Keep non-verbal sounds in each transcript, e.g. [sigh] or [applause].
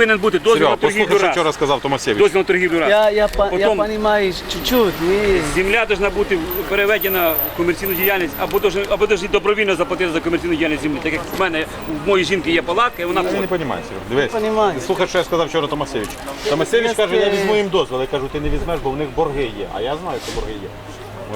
повинен бути дозвіл Серега, на торгівлю послухай, що раз. вчора сказав Томасєвич. Дозвіл на торгівлю раз. Я, я, по- я Потом- понимаю чуть-чуть. Не... Земля повинна бути переведена в комерційну діяльність, або должен, або должен добровільно заплатити за комерційну діяльність землі. Так як в мене, в моїй жінки є палатка, і вона Я не ходить. розумію, Серега. Дивись. Понімаю. Слухай, що я сказав вчора Томасєвич. Томасєвич каже, я візьму їм дозвіл. Я кажу, ти не візьмеш, бо в них борги є. А я знаю, що борги є.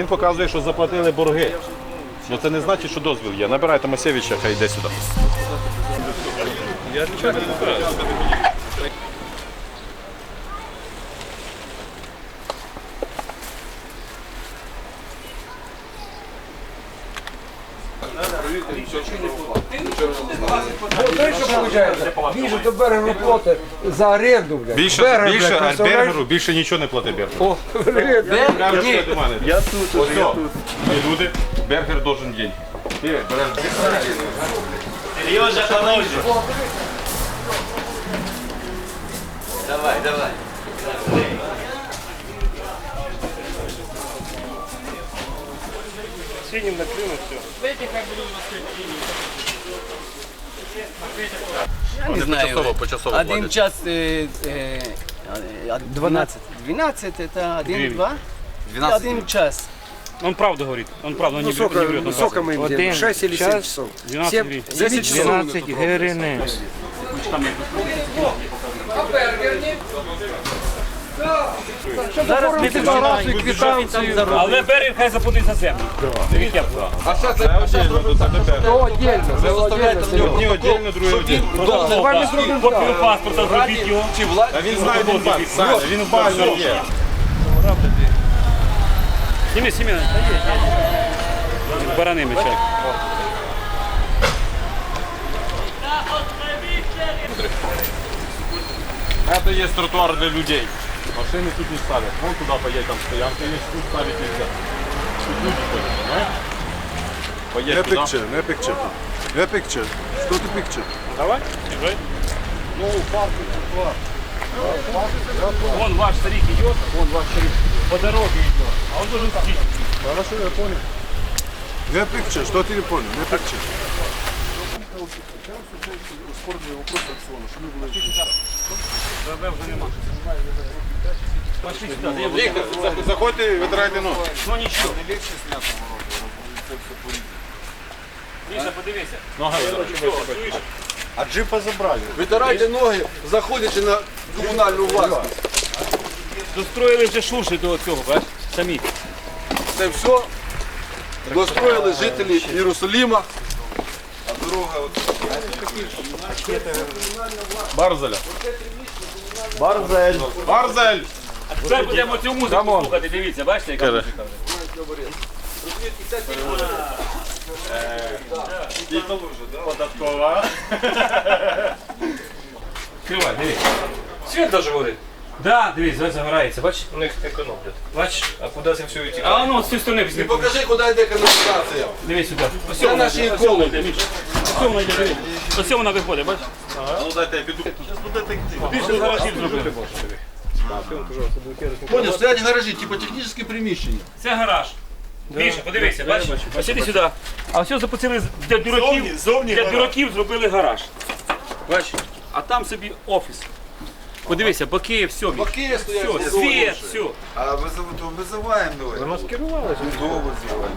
Він показує, що заплатили борги. Ну це не значить, що дозвіл є. Набирай Томасєвича, хай йде сюди. Більше до берегу плати за оренду, блядь. Більше, Берег, більше блядь, а представляєш? Бергеру, більше нічого не плати Бергеру. О, блядь. Бергер до мене. Я тут, Ось, я тут. Люди, Бергер должен деньги. Ти береш Я не знаю. почасово, почасово Один платять. час э, э, э, 12. 12 это один, два? 12. Один час. Он правду говорит. Он правду Ну, не врет, сколько, не врет. ну, он сколько правду. мы им делаем? 6 или 7 часов? 12 Семь- гривен. 10 часов. 12 гривень. Зараз ми квитанцію. Але берег хай заплатить за землю. Дивіться, як це. То отдельно, це отдельно. Одні віддільно, другі зробимо Копію паспорта зробіть його. А він знає, він бачить, Саня, він в базі є. Сніми, сніми. Барани мечать. Это есть тротуар для людей. Машины тут не ставят. Вон туда поедь, там стоянка есть, тут ставить нельзя. Тут люди ходят, понимаешь? Поедь No туда. picture, no picture. No picture. Что ты picture? Давай, езжай. Вон ваш старик идет, вон ваш старик по дороге идет. А он должен идти. Хорошо, я понял. No picture, что ты не понял? No picture. Пошли сюда. да я буду- Заходьте і витирайте ноги. Ну нічого. Міша, подивися. Ноги витирайте. А джипа забрали. Витирайте ноги, заходячи на комунальну власність. Достроїли вже шурші до цього, бачиш? Самі. Це все достроїли жителі Єрусалима. Барзеля. Барзель. Барзель. Тепер будемо цю музику слухати, дивіться, бачите, яка музика вже. Податкова. [laughs] Кривай, дивись. Світ даже горить. Да, дивись, зараз загорається, бачиш? У них економлять. Бачиш? А куди це все йти? А ну, з цієї сторони візьми. Покажи, куди йде каналізація. Дивись сюди. Ось Це наші йде, ось вона йде. Ось дивись. Ось вона виходить, бачиш? Ну дайте я піду. Більше гаражів зробили. Понял, стоять гаражі, типу технічне приміщення. Це гараж. Більше, подивися, бачиш? Ось іди сюди. А все запустили для дураків, для дураків зробили гараж. Бачиш? А там собі офіс. Подивися, боки, все. Боки стоять. Все, світ, все. А визов- то визиваємо давай. Замаскирувалися. Довго визиваємо.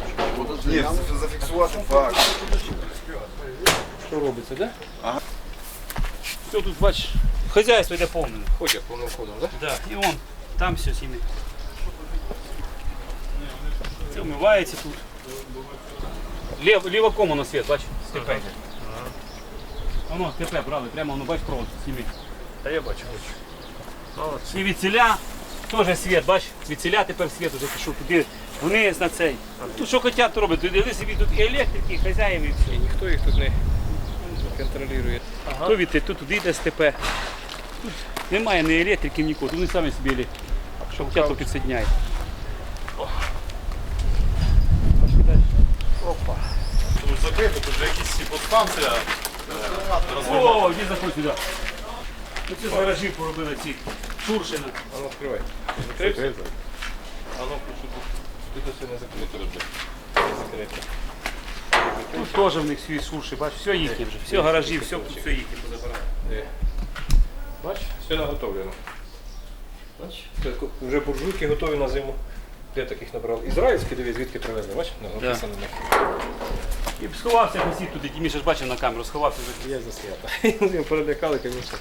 Ні, зафіксувати факт. Що робиться, да? Все тут, бачиш, хазяйство йде повне. Ходять повним ходом, да? Да, і вон, там все сіми. Це вмивається тут. Лів, ліваком воно світ, бач, степе. йде. Воно степе брали, прямо воно бач провод сніми. Та я бачу, бачу. І від ціля теж світ, бач, від ціля тепер світ вже пішов туди вниз на цей. Тут що хочуть, то роблять. Дивись собі тут і електрики, і хазяїв, і все. І ніхто їх тут не контролює. То від тут туди йде степе. Тут немає ні електриків, нікого. Вони самі собі що хочуть, то підсоединяють. Тут закрито, тут вже якісь підстанція. О, іди заходь сюди. Оці з гаражів поробили ці Шуршина. А ну відкривай. Закрився? А ну, що тут? Тут все не закрито. видно. Тут теж в них свій суші, бачиш, все їхнє вже. Все гаражі, все, все їхнє позабирали. Бач, все наготовлено. Бач, це вже буржуйки готові на зиму. Де таких набрали? Ізраїльські, дивись, звідки привезли, бач? Написано на них. І сховався посід туди, Міша ж бачив на камеру, сховався за Я за свята. Вони перелякали, звісно.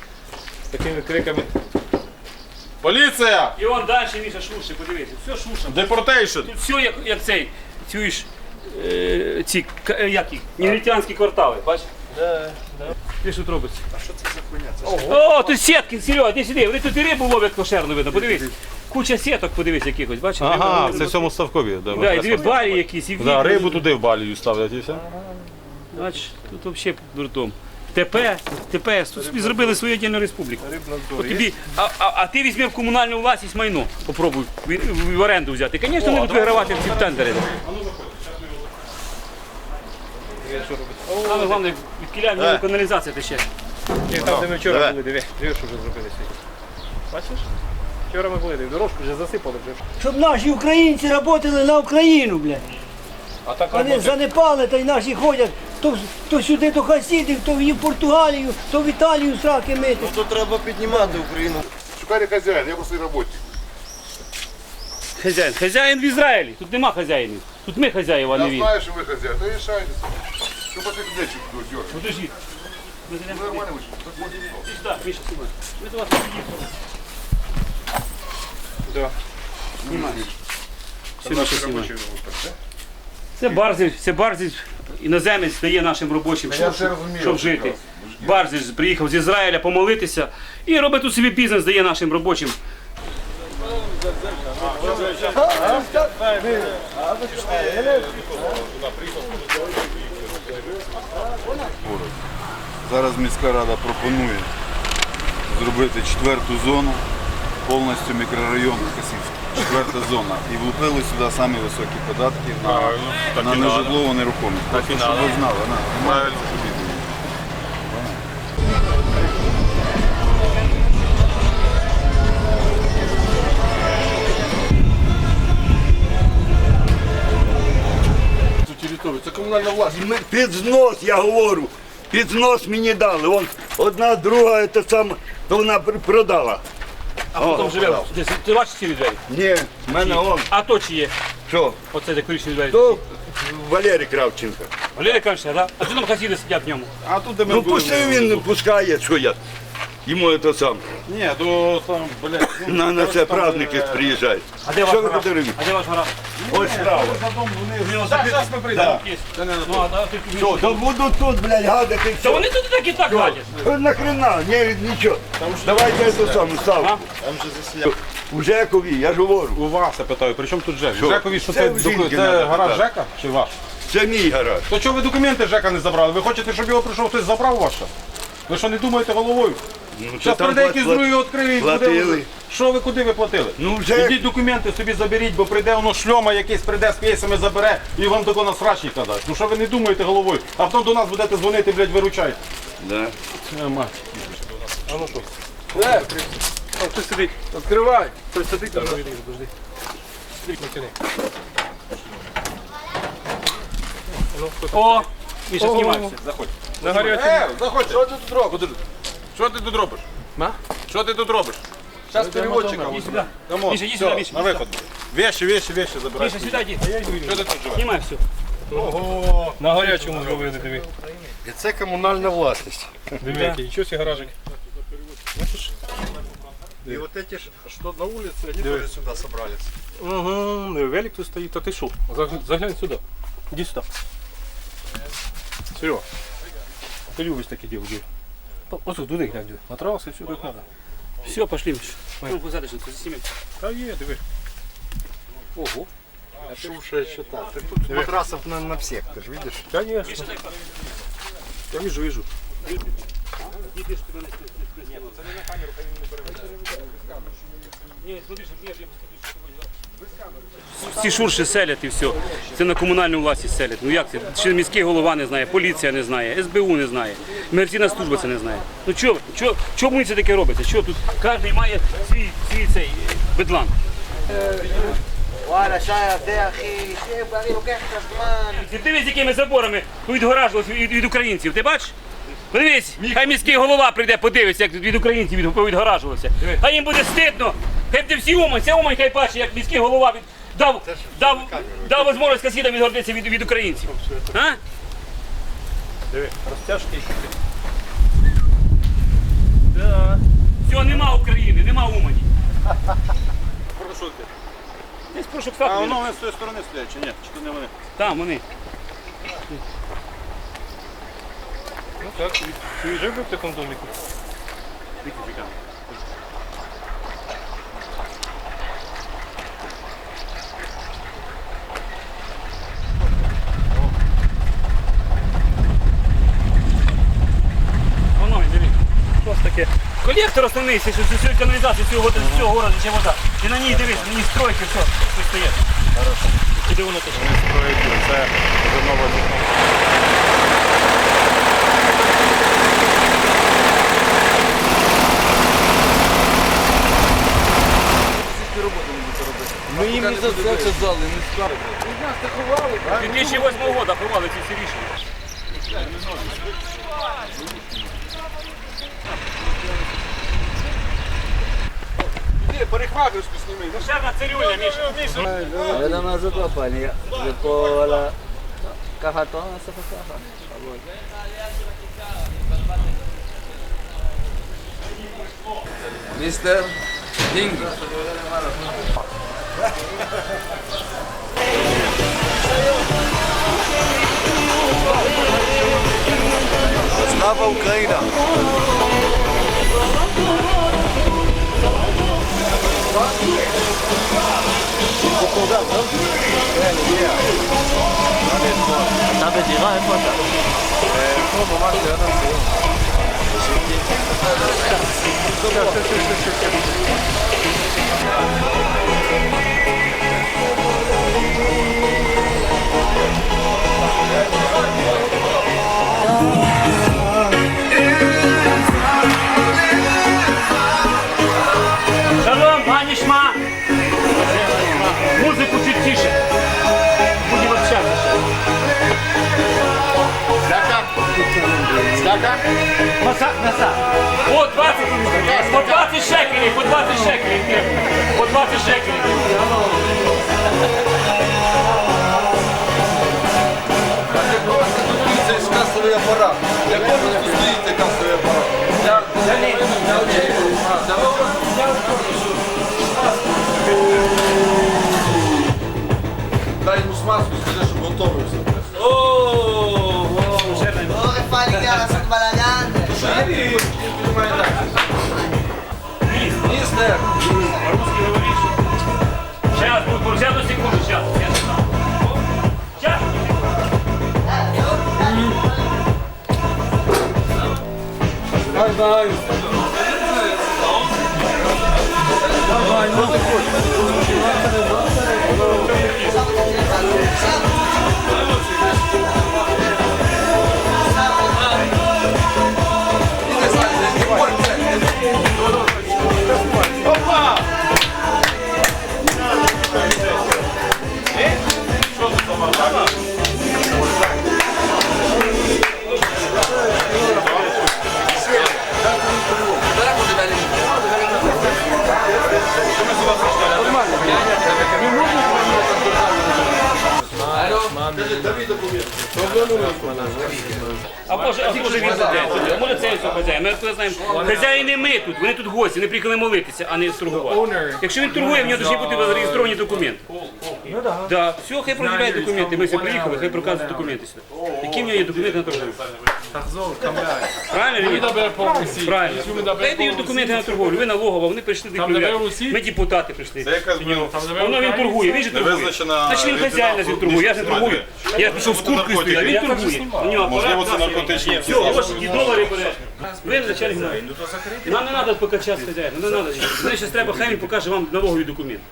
З такими криками. Поліція! І он далі Міша шурши, подивися, все шурша. Депортейшн! Тут все як, як цей, чуєш, е, ці, к- е, як їх, негритянські квартали, бачиш? Да, Ти що тут робиться? А що це за хуйня? О, тут сітки, Серега, іди сюди. Вони тут і рибу ловлять кошерну видно, подивись. Куча сіток, подивись якихось, бачиш? Ага, Риба- це в цьому ставкові. Да, Да, і дві барі якісь, і Да, вікна. рибу туди в балію ставлять і все. Бачиш, тут взагалі дурдом. ТП, ТПС, тут собі зробили свою віддільну республіку. От тобі, а, а, а ти візьми в комунальну власність майно, попробуй в, в, в оренду взяти. Звісно, не будуть вигравати в ці тендери. Саме головне, відкиляє мені каналізація тече. І там, де ми вчора були, диви, диви, що вже зробили сьогодні. Бачиш? Вчора ми були, диви, дорожку вже засипали вже. Щоб наші українці працювали на Україну, блядь. А так Вони роботи. занепали, та й наші ходять. То, то сюди до хасідів, то в Португалію, то в Італію сраки мити. То треба піднімати Україну. Шукали хозяин, я просто работник. Хазяїн. Хазяїн в Ізраїлі. Тут нема хазяїнів. Тут ми хазяїва, а не Я він. знаю, что вы хозяин. Да решайтесь. Что дергать? Подожди. Туди. Нормально вышли. Так вот и всё. Іди сюди, Міша, знімай. Ми вас. Да. Рабочие живут так, да? Це Барзич, це Барзич, іноземець дає нашим робочим, щоб, розумію, щоб жити. Барзич приїхав з Ізраїля помолитися і робить тут собі бізнес, дає нашим робочим. Зараз міська рада пропонує зробити четверту зону, повністю мікрорайон Касівський. Четверта зона. І влупили сюди самі високі податки на, на нежитлову нерухомість. Просто щоб ви знали, на, немає власть. Ми- Під знос, я говорю. Під знос мені дали. Вон одна, друга, це саме, то вона пр- продала. А потім живе. Десь, Ти бачиш ці двері? Ні, в мене он, А то чи є? що, Оце де коричневі двері. то Валерій Кравченко. Валерій Камша, да? А ти там хасіди сидять в ньому. А тут де ми Ну були, пусти він не пускає, що я. Йому це сам. Ні, до там, блядь. Ну, На, на це праздники приїжджають. А де ваш Що ви гараж? подарили? А де ваш гараж? Ось справа. Зараз ми прийдемо. Ну, а да, ти Що, то буду тут, блядь, гадати. Та Що? вони тут і так і так гадять. Нахрена? Ні, нічого. Давайте це саме став. У Жекові, я ж говорю. У вас я питаю, при чому тут Жек? Що? Жекові, що Це це, в доку- це надо гараж питати. Жека чи ваш? Це мій гараж. То чого ви документи Жека не забрали? Ви хочете, щоб його прийшов хтось забрав ваше? Ви що не думаєте головою? Ну, Зараз прийде якийсь другий відкриє і буде. платили. Що ви куди ви платили? Ну, вже- Ідіть документи собі заберіть, бо прийде воно шльома якийсь прийде з кейсами забере і вам тако на срачника дасть. Ну що ви не думаєте головою? А потім до нас будете дзвонити, блядь, виручайте. Да. Е, мать. Е, Там хтось сидить. Відкривай. Хтось сидить там. Подожди. Натяни. О, Міша, знімайся. На гарячому. Е, заходь. Що ти тут робиш? Що ти тут робиш? Ма? Що ти тут робиш? Зараз переводчика. Сюди. Камон, все, сюди, Міша. на виход. Вещи, вещи, вещи забирай. Міша, сюди йди. Що ти тут живеш? Знімай все. Ого. На гарячому зробили, диви. И це коммунальная власть. Диви, який. Нічого себе гаражик. И вот эти, ш- что на улице, они тоже сюда собрались. Угу, велик тут стоїть, а ти що? Заг- Заглянь сюди. Іди сюди. Серега, ти любиш таке діло, диви. Ось тут туди глянь, диви. Матраси, все як треба. Все, пошли, Міша. Ну, посадиш, тут знімемо. Та є, диви. Ого. Шушая счета. Ты тут матрасов на, на всех, ты же видишь? Конечно. Я вижу, вижу. Всі шурші селять і все. Це на комунальну власність селять. Ну як це? Чи міський голова не знає, поліція не знає, СБУ не знає, мерційна служба це не знає. Ну чого чо, чо мені це таке робиться? Що тут кожен має свій свій цей е, бедлан? Дивись, якими заборами відгоражувалось від, від українців, ти бачиш? Подивись, хай міський голова прийде, подивиться, як від українців від- відгоражувалося. А їм буде стидно. Хай буде всі умань, умань хай бачить, як міський голова від, дав, дав, дав можливість хасідам відгордитися від, від українців. А? Диви, розтяжки. Все, нема України, нема умані. [laughs] Прошу ти. Десь прошу А воно вони з тої сторони стоять, чи ні? Чи то не вони? Там вони. Ну так, ти жив би в такому доміку? Воно, дивіться. Що ж таке? Колектор основний, що з цієї каналізації, з цього, з цього городу, ще вода. І на ній дивись, на ній стройки, все, що стоїть. Куди воно тут? Вони строять, це вже нова. Ми їм не за це казали, не скажуть. 2008 року ховали ці всі рішення. Ні, перехваточку сніми. Ну ще на цирюля, Міша. Ви давно закопані. Ви пола... Кагатона сапокаха. Містер Дінгі. Слава Україна! Tabe Dira F-Motor. Äh, Turbo macht ja dann so. Маса, маса. По 20, по 20 шекелів, по 20 шекелів. По 20 шекелів. Містер! По-русски говоришь? Сейчас, сейчас, одну секунду, сейчас. Сейчас. А може, а може він хазяїн? Може це його хазяїн? Ми тут знаємо, хазяїн не ми тут, вони тут гості, вони приїхали молитися, а не торгувати. Якщо він торгує, в нього дуже бути зареєстровані документи. Да. Все, хай проявляє документи. Ми всі приїхали, хай проказують документи сюди. Які в нього є документи на торговлю? Правильно? чи ні? Правильно. Хай дають документи на торговлю. Ви налогова, вони прийшли декларувати. Ми депутати прийшли. Це якась блін, Воно він торгує, він же торгує. Невизначена Значить він хазяїн він торгує, я ж не торгую. Я пішов з курткою стою, а він торгує. У нього Можливо, апарат це наркотичні Все, гроші і долари бере. Ви начальник Нам не треба поки час хазяїна, не треба. Зараз треба, хай він покаже вам налогові документи.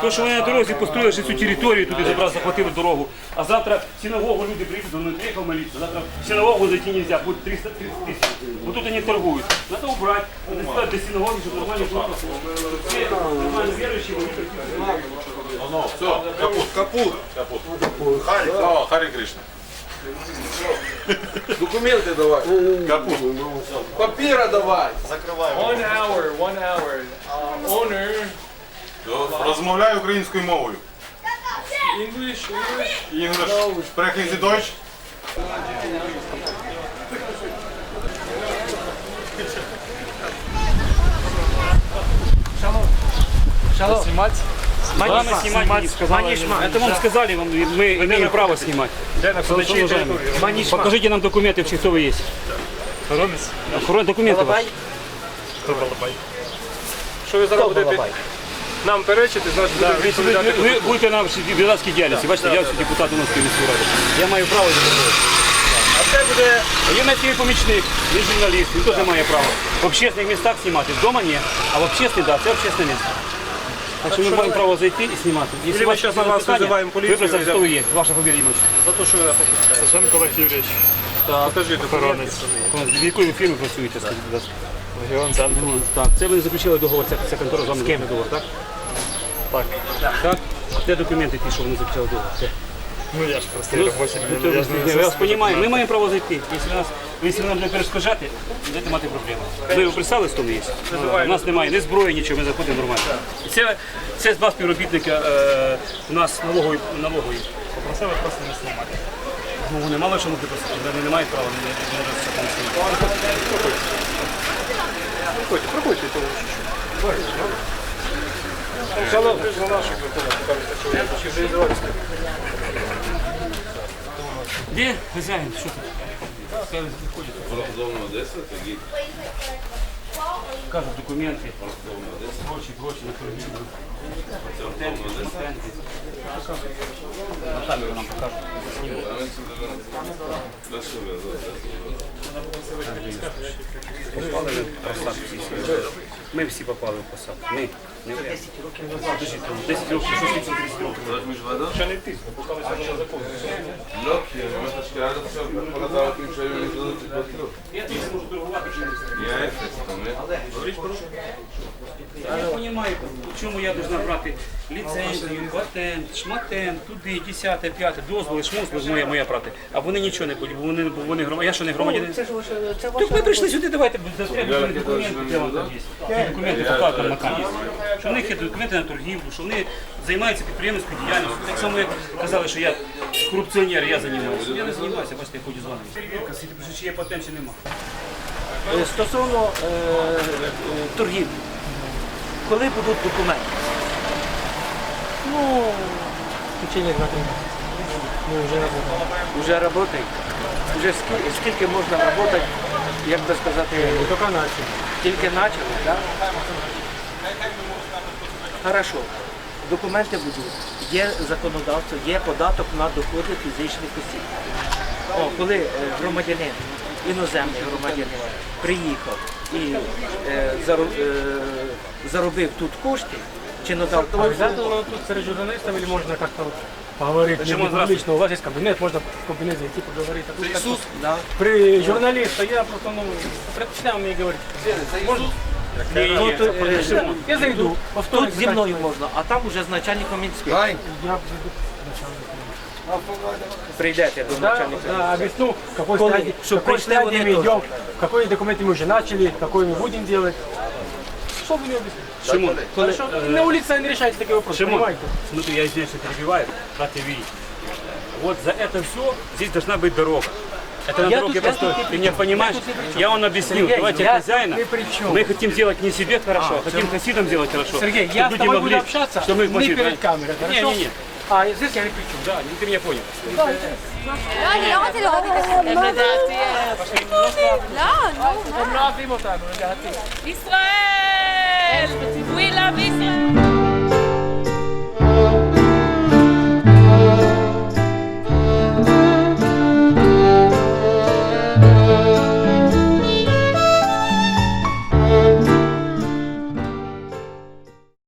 То, що вони на дорозі построїли ще цю територію, туди забрали, захватили дорогу. А завтра в синагогу люди приїдуть, вони приїхав молитися. Завтра в синагогу зайти не можна, буде 330 тисяч. Бо тут вони торгують. Надо убрати, надо сказати до синагоги, щоб нормально було. Всі нормально віруючі, вони такі. Ну, все, капут, капут. Капут. Харі, О, Харі Кришна. [laughs] Документи давай. Капут. Папіра давай. One hour, one hour. Uh, owner, Розмовляю українською мовою. English, English. English. Sprechen Sie Deutsch? Главное снимать, не сказали. Это вам сказали, вам, мы имеем право снимать. Покажите нам документы, вообще, кто вы есть. Охоронец. Охорон, документы ваши. Що ви зараз будете Нам перечити, значить будете Ви, відповідати. ви будете на депутатській діяльності. Бачите, я ось депутат у нас міської ради. Я маю право зробити. А це буде юнацький помічник, він журналіст, він теж має право. В общественних містах знімати. Вдома ні, а в общественних, так, це общественне місце. Так що ми маємо право зайти і знімати. Якщо ми щас на вас визиваємо поліцію, Ви представте, хто ви є, ваша фамілія ім'я. За те, що ви нас опускаєте. Сашенко Олег Юрійович. Покажи документи. В якої ви фірмі працюєте, скажіть, будь ласка? Легіон Центр. Ну, Так, це ви заключили договор, це, це контора з вами договор, так? Так. Так? Де документи ті, що вони заключали договор? Ну я ж просто Ну, робочий. ну, то я ж Я вас розумію, ми маємо право зайти. Якщо нас, якщо нам не перешкоджати, будете мати проблеми. Ви його представили, хто ми є? У нас немає ні зброї, нічого, ми заходимо нормально. Це, це два співробітника е, у нас налогової. налогової. Попросили просто не знімати. Ну, вони мало що можуть просити, вони не мають права, вони не можуть це не знімати. Проходьте, проходьте. то Де хазяїн? Що тут? Хай виходить. Кажуть документи. Гроші, гроші на торгівлю. Патенти, патенти. На камеру нам покажуть. Попали в просад всі сьогодні. Ми всі попали в просад. Ми. Не ви. 10 років назад. 10 років, що слідчим 30 років. Ще не тисно, поставилися ще закон. Я тут можу торгувати чи не Я ефект, там, не? Я розумію, чому я должна брати ліцензію, патент, шматент, туди, 10, 5, дозволи, шмозволи моя, моя брати. А вони нічого не будуть, бо вони, бо вони громадяни. Я що не громадянин? Це ж Так ми прийшли сюди, давайте застрягнемо документи, де вам там є. Ці Документи показують на камері. Що в них є документи на торгівлю, що вони займаються підприємницькою діяльністю. Так само як казали, що я корупціонер, я займаюся. Я не займаюся, бачите, я ходжу з вами. Чи є патент, чи нема. Е, Стосовно е, е, торгівлі, коли будуть документи? Ну, в течение два дня. Ми вже работаємо. Уже працює? Уже скільки, скільки можна працювати, як би сказати, Тільки начали. тільки почали, так? Хорошо. Документи будуть. Є законодавство, є податок на доходи фізичних осіб. О, коли е, громадянин, іноземний громадянин приїхав і е, е, заробив тут кошти, чи надав послугу, Обязательно тут или можно как-то вот поговорить Почему не здравствуйте? публично? У вас есть кабинет, можно в кабинет зайти поговорить. А тут как-то да. При журналисте я просто ну, предпочитаю мне говорить. Можно? Ні, Тут, э, я зайду. во вторник Тут зі мною можна, а там уже з начальником інспекції. Дай. Я Прийдете до да, начальника. да, объясню, в какой Коли? стадии, в Щоб какой прийшли стадии вони мы теж. идем, какой документы мы уже начали, какой мы будем делать. Что вы мне объясните? Шимон, коли, Хорошо? На улице не решайте такие вопросы, Шимон, понимаете? смотри, я извиняюсь, что перебиваю, дайте видеть. Вот за это все здесь должна быть дорога. Это на Я дороге тут- я просто, тут ни ты при меня чем. понимаешь? Я тут ни при чем. Я вам объяснил, Сергей, давайте я хозяина. ни при чем. Мы хотим делать не себе хорошо, а хотим хасидам сделать хорошо. Сергей, Чтоб я с люди тобой могли, буду общаться чтобы мы их не могли, перед да? камерой, Не, хорошо? не, не. А здесь я не при чем. Да, ты меня понял. לא, אני לא רוצה לראות את הסרטון. לדעתי... לא, נו. הם לא אוהבים אותנו, לדעתי. ישראל! We love Israel!